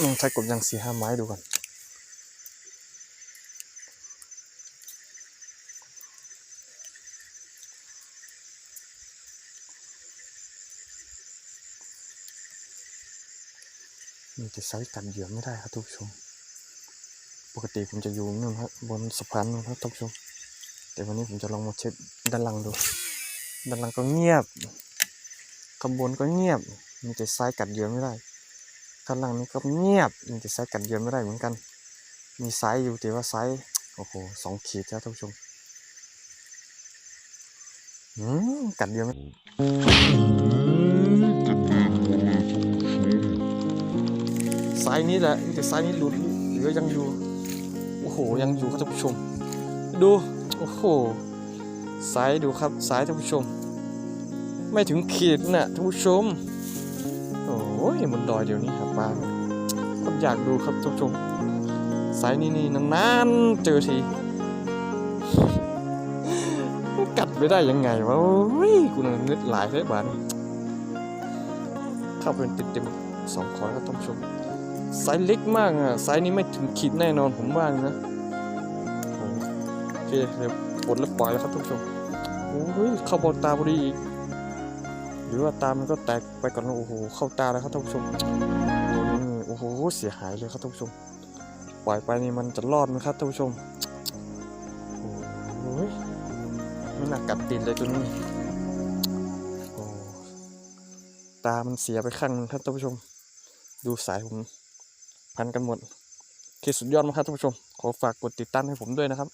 ลองใช้กบยางสี่ห้าไม้ดูก่อนมันจะไซส์กันเหยื่อไม่ได้ครับทุกชม ปกติผมจะอยู่นู่นครับบนสะพานนู่นครับทุกชม แต่วันนี้ผมจะลองมาเช็คด้านหลังดู ด้านหลังก็เงียบข้างบนก็เงียบมีแต่ไซส์กัดเหยื่อไม่ได้ ข้างล่างนี้ก็เงียบมีแต่ไซส์กัดเยื่อไม่ได้เหมือนกัน มีไซส์อยู่แต่ว่าไซส์โอ้โหสองขีดครับท่านผู้ชมอืมกัดเยื่อไม่ไซส์นี้แหละมีแต่ไซส์นี้หลุดเหลือยังอยู่ โอ้โห ยังอยู่ครับท่านผู้ชม ดู โอ้โหไซส์ดูครับไซส์ท่านผู้ชม ไม่ถึงขีดน่ะท่านผู้ชม โอ้ยบนดอยเดี๋ยวนี้ครับปลาผมอยากดูครับท่านผู้ชมไซส์นี้นี่นานๆเจอทีกัดไม่ได้ยังไงวะโอ้ยกูนึกหลายเลยบ้านเข้าเป็นเต็มๆสองคอยครับท่านผู้ชมไซส์เล็กมากอะไซส์นี้ไม่ถึงขีดแน่นอนผมว่านะโอ้โอเคเดี๋ยวปลดแล้วปล่อยแล้วครับท่านผู้ชมโอ้ยเข้าบอลตาพอดีอีก รือว่าตามันก็แตกไปก่อนโอ้โหเข้าตาแล้วครับท่านผู้ชมนี่โอ้โหเสียหายเลยครับท่านผู้ชมปล่อยไปนี่มันจะรอดไหมครับท่านผู้ชมโอ้ยไม่น่ากัดติดเลยตัวนี้โอ้ตามันเสียไปข้างหนึงครับท่านผู้ชม ดูสายผมพันกันหมดเคสุดยอดมากครับท่านผู้ชม ขอฝากกดติดตามให้ผมด้วยนะครับ